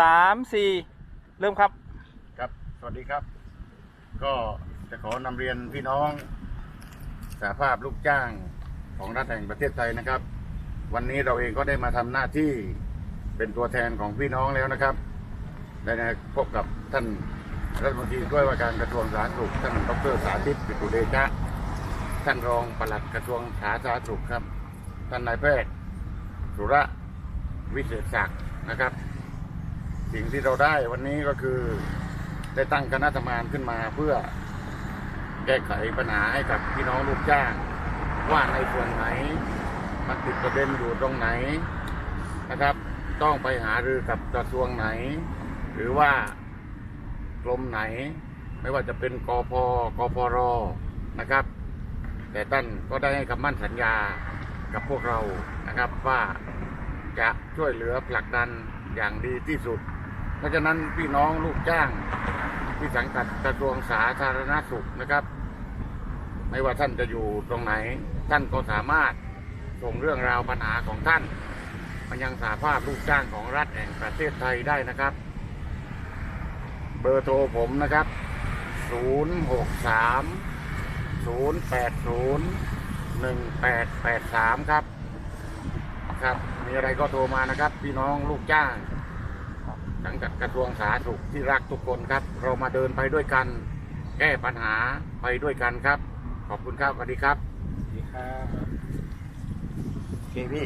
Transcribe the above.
สามสี่เริ่มครับ ครับ สวัสดีครับ ก็จะขอนำเรียนพี่น้องสาภาพลูกจ้างของรัฐแห่งประเทศไทยนะครับ วันนี้เราเองก็ได้มาทำหน้าที่เป็นตัวแทนของพี่น้องแล้วนะครับได้นะพบกับท่านรัฐมนตรีด้วยว่าการกระทรวงสาธารณสุขท่านดรสาธิตปิตุเดชะท่านรองปลัดกระทรวงสาธารณสุขครับ ท่านนายแพทย์สุระวิเศษศักดิ์นะครับ สิ่งที่เราได้วันนี้ก็คือได้ตั้งคณะทำงานขึ้นมาเพื่อแก้ไขปัญหาให้กับพี่น้องลูกจ้างว่าในส่วนไหน มันติดประเด็นอยู่ตรงไหนนะครับ ต้องไปหารือกับกระทรวงไหน หรือว่ากรมไหน ไม่ว่าจะเป็นกพกพรนะครับ แต่ท่านก็ได้ให้คำมั่นสัญญากับพวกเรานะครับว่าจะช่วยเหลือผลักดันอย่างดีที่สุด เพราะฉะนั้นพี่น้องลูกจ้างที่สังกัดกระทรวงสาธารณสุขนะครับ ไม่ว่าท่านจะอยู่ตรงไหน ท่านก็สามารถส่งเรื่องราวปัญหาของท่านมายังสาภาพลูกจ้างของรัฐแห่งประเทศไทยได้นะครับ เบอร์โทรผมนะครับ 063 080 1883 ครับ ครับ มีอะไรก็โทรมานะครับ พี่น้องลูกจ้าง สังกัดกระทรวงสาธารณสุขที่รักทุกคนครับ เรามาเดินไปด้วยกัน แก้ปัญหาไปด้วยกันครับ ขอบคุณครับสวัสดีครับดีครับโอเคพี่